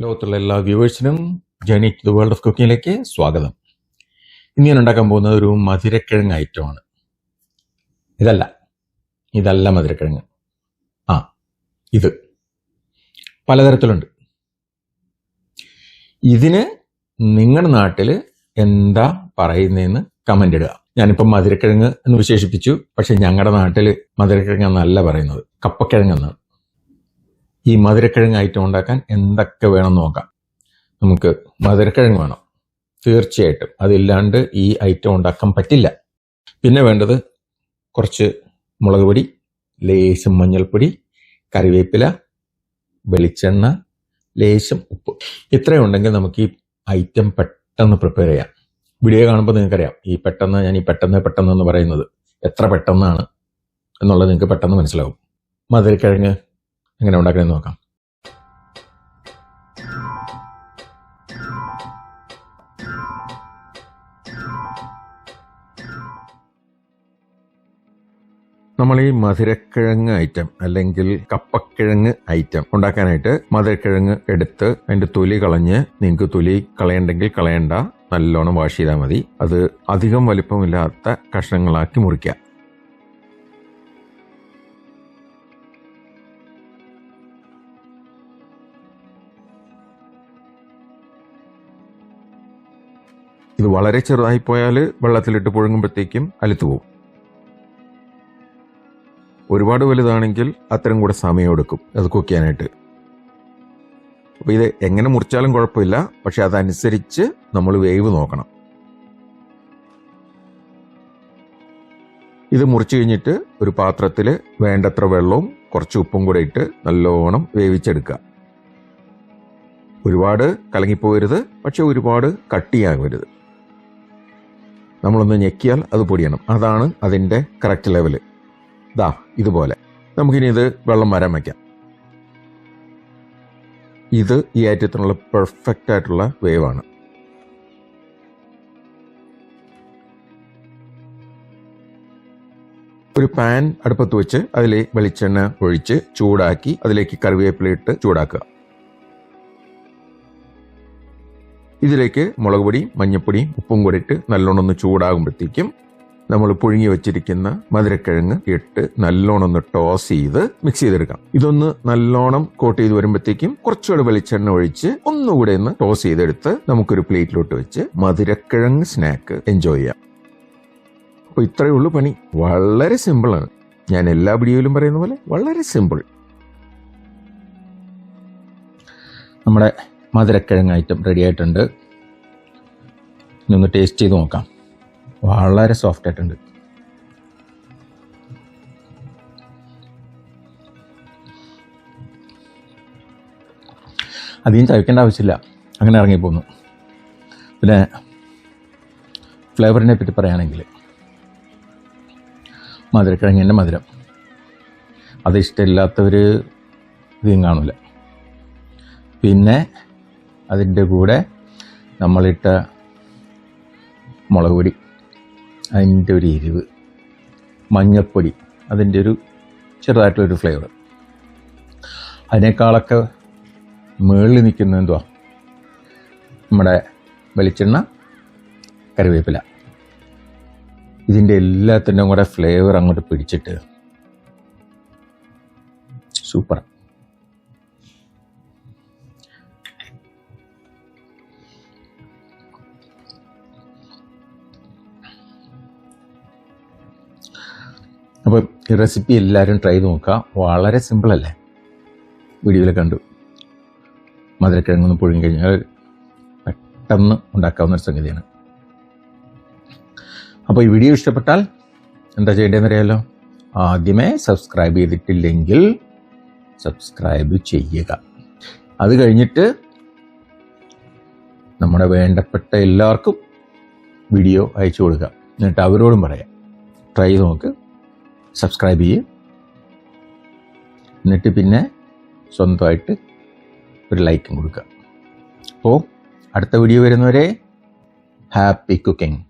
ലോകത്തുള്ള എല്ലാ വ്യൂവേഴ്സിനും journey to the world of കുക്കിങ്ങിലേക്ക് സ്വാഗതം. ഇന്ന് ഞാൻ ഉണ്ടാക്കാൻ പോകുന്നത് ഒരു മധുരക്കിഴങ്ങ് ഐറ്റമാണ്. ഇതല്ല. ഇതല്ല മധുരക്കിഴങ്ങ്. ആ ഇത്. പലതരത്തിലുണ്ട്. ഇതിന് നിങ്ങളുടെ നാട്ടിൽ എന്താ പറയുന്നതെന്ന് കമന്റ് ഇടുക. ഞാനിപ്പം മധുരക്കിഴങ്ങ് എന്ന് വിശേഷിപ്പിച്ചു. പക്ഷെ ഞങ്ങളുടെ നാട്ടിൽ മധുരക്കിഴങ്ങ് എന്നല്ല പറയുന്നത്. കപ്പക്കിഴങ്ങ് എന്നാണ്. ഈ മധുരക്കിഴങ്ങ് ഐറ്റം ഉണ്ടാക്കാൻ എന്തൊക്കെ വേണം നോക്കാം. നമുക്ക് മധുരക്കിഴങ്ങ് വേണം. തീർച്ചയായിട്ടും അതില്ലാണ്ട് ഈ ഐറ്റം ഉണ്ടാക്കാൻ പറ്റില്ല. പിന്നെ വേണ്ടത് കുറച്ച് മുളക് പൊടി ലേശം മഞ്ഞൾപ്പൊടി കറിവേപ്പില വെളിച്ചെണ്ണ ലേശം ഉപ്പ്. ഇത്രയും ഉണ്ടെങ്കിൽ നമുക്ക് ഈ ഐറ്റം പെട്ടെന്ന് പ്രിപ്പയർ ചെയ്യാം. വീഡിയോ കാണുമ്പോൾ നിങ്ങൾക്കറിയാം ഈ പെട്ടെന്ന് ഞാൻ ഈ പെട്ടെന്ന് പെട്ടെന്ന് എന്ന് പറയുന്നത് എത്ര പെട്ടെന്നാണ് എന്നുള്ളത് നിങ്ങൾക്ക് പെട്ടെന്ന് മനസ്സിലാവും. മധുരക്കിഴങ്ങ് എങ്ങനെ ഉണ്ടാക്കണമെന്ന് നോക്കാം. നമ്മൾ ഈ മധുരക്കിഴങ്ങ് ഐറ്റം അല്ലെങ്കിൽ കപ്പക്കിഴങ്ങ് ഐറ്റം ഉണ്ടാക്കാനായിട്ട് മധുരക്കിഴങ്ങ് എടുത്ത് അതിന്റെ തൊലി കളഞ്ഞ് നിങ്ങൾക്ക് തൊലി കളയണ്ടെങ്കിൽ കളയണ്ട നല്ലോണം വാഷ് ചെയ്താൽ മതി. അത് അധികം വലിപ്പമില്ലാത്ത കഷ്ണങ്ങളാക്കി മുറിക്കുക. ഇത് വളരെ ചെറുതായി പോയാൽ വെള്ളത്തിലിട്ട് പുഴുങ്ങുമ്പോഴത്തേക്കും അലുത്തു പോകും ഒരുപാട് വലുതാണെങ്കിൽ അത്രയും കൂടെ സമയമെടുക്കും അത് കുക്ക് ചെയ്യാനായിട്ട് അപ്പോൾ ഇത് എങ്ങനെ മുറിച്ചാലും കുഴപ്പമില്ല പക്ഷെ അതനുസരിച്ച് നമ്മൾ വേവ് നോക്കണം. ഇത് മുറിച്ച് കഴിഞ്ഞിട്ട് ഒരു പാത്രത്തിൽ വേണ്ടത്ര വെള്ളവും കുറച്ച് ഉപ്പും കൂടെ ഇട്ട് നല്ലോണം വേവിച്ചെടുക്കുക. ഒരുപാട് കലങ്ങിപ്പോകരുത് പക്ഷെ ഒരുപാട് കട്ടിയാകരുത്. നമ്മളൊന്ന് ഞെക്കിയാൽ അത് പൊടിയണം. അതാണ് അതിന്റെ കറക്റ്റ് ലെവൽ ദാ ഇതുപോലെ. നമുക്കിനി ഇത് വെള്ളം വരാൻ വയ്ക്കാം ഇത് ഈ ഐറ്റത്തിനുള്ള പെർഫെക്റ്റ് ആയിട്ടുള്ള വേവാണ് ഒരു പാൻ അടുപ്പത്ത് വെച്ച് അതിൽ വെളിച്ചെണ്ണ ഒഴിച്ച് ചൂടാക്കി അതിലേക്ക് കറിവേപ്പില ഇട്ട് ചൂടാക്കുക. ഇതിലേക്ക് മുളക് പൊടി മഞ്ഞപ്പൊടി ഉപ്പും കൂടി ഇട്ട് നല്ലോണം ഒന്ന് ചൂടാകുമ്പോഴത്തേക്കും നമ്മൾ പുഴുങ്ങി വെച്ചിരിക്കുന്ന മധുരക്കിഴങ്ങ് ഇട്ട് നല്ലോണം ഒന്ന് ടോസ് ചെയ്ത് മിക്സ് ചെയ്തെടുക്കാം. ഇതൊന്ന് നല്ലോണം കോട്ട് ചെയ്ത് വരുമ്പോഴത്തേക്കും കുറച്ചുകൂടെ വെളിച്ചെണ്ണ ഒഴിച്ച് ഒന്നുകൂടെ ഒന്ന് ടോസ് ചെയ്തെടുത്ത് നമുക്കൊരു പ്ലേറ്റിലോട്ട് വെച്ച് മധുരക്കിഴങ്ങ് സ്നാക്ക് എൻജോയ് ചെയ്യാം. അപ്പോൾ ഇത്രയേ ഉള്ളൂ പണി. വളരെ സിമ്പിളാണ് ഞാൻ എല്ലാ വീഡിയോയിലും പറയുന്ന പോലെ വളരെ സിമ്പിൾ നമ്മുടെ മധുരക്കിഴങ്ങ് ഐറ്റം റെഡി ആയിട്ടുണ്ട് ഇതൊന്ന് ടേസ്റ്റ് ചെയ്ത് നോക്കാം. വളരെ സോഫ്റ്റ് ആയിട്ടുണ്ട്. അധികം ചവയ്ക്കേണ്ട ആവശ്യമില്ല. അങ്ങനെ ഇറങ്ങിപ്പോന്നു. പിന്നെ ഫ്ലേവറിനെ പറ്റി പറയുകയാണെങ്കിൽ മധുരക്കിഴങ്ങിന്റെ മധുരം. അത് ഇഷ്ടമില്ലാത്തവർ ഇതും കാണില്ല പിന്നെ അതിന്റെ കൂടെ നമ്മളിട്ട മുളക് പൊടി അതിന്റെ ഒരു എരിവ് മഞ്ഞൾപ്പൊടി അതിന്റെ ഒരു ചെറുതായിട്ടുള്ളൊരു ഫ്ലേവർ അതിനേക്കാളൊക്കെ മുകളിൽ നിൽക്കുന്ന എന്തുവാ? നമ്മുടെ വെളിച്ചെണ്ണ കറിവേപ്പില. ഇതിന്റെ എല്ലാത്തിന്റെയും കൂടെ ഫ്ലേവർ അങ്ങോട്ട് പിടിച്ചിട്ട് സൂപ്പർ അപ്പോൾ ഈ റെസിപ്പി എല്ലാവരും ട്രൈ ചെയ്ത് നോക്കുക. വളരെ സിമ്പിളല്ലേ വീഡിയോയിൽ കണ്ടു. മധുരക്കിഴങ്ങൊന്ന് പുഴുങ്ങി കഴിഞ്ഞാൽ പെട്ടെന്ന് ഉണ്ടാക്കാവുന്ന ഒരു സംഗതിയാണ്. അപ്പോൾ ഈ വീഡിയോ ഇഷ്ടപ്പെട്ടാൽ എന്താ ചെയ്യേണ്ടതെന്ന് അറിയാമല്ലോ ആദ്യമേ സബ്സ്ക്രൈബ് ചെയ്തിട്ടില്ലെങ്കിൽ സബ്സ്ക്രൈബ് ചെയ്യുക. അത് കഴിഞ്ഞിട്ട് നമ്മുടെ വേണ്ടപ്പെട്ട എല്ലാവർക്കും വീഡിയോ അയച്ചു കൊടുക്കുക. എന്നിട്ട് അവരോടും പറയാം. ട്രൈ നോക്ക്. സബ്സ്ക്രൈബ് ചെയ്യും. എന്നിട്ട് പിന്നെ സ്വന്തമായിട്ട് ഒരു ലൈക്കും കൊടുക്കുക. അപ്പോൾ അടുത്ത വീഡിയോ വരുന്നവരെ ഹാപ്പി കുക്കിംഗ്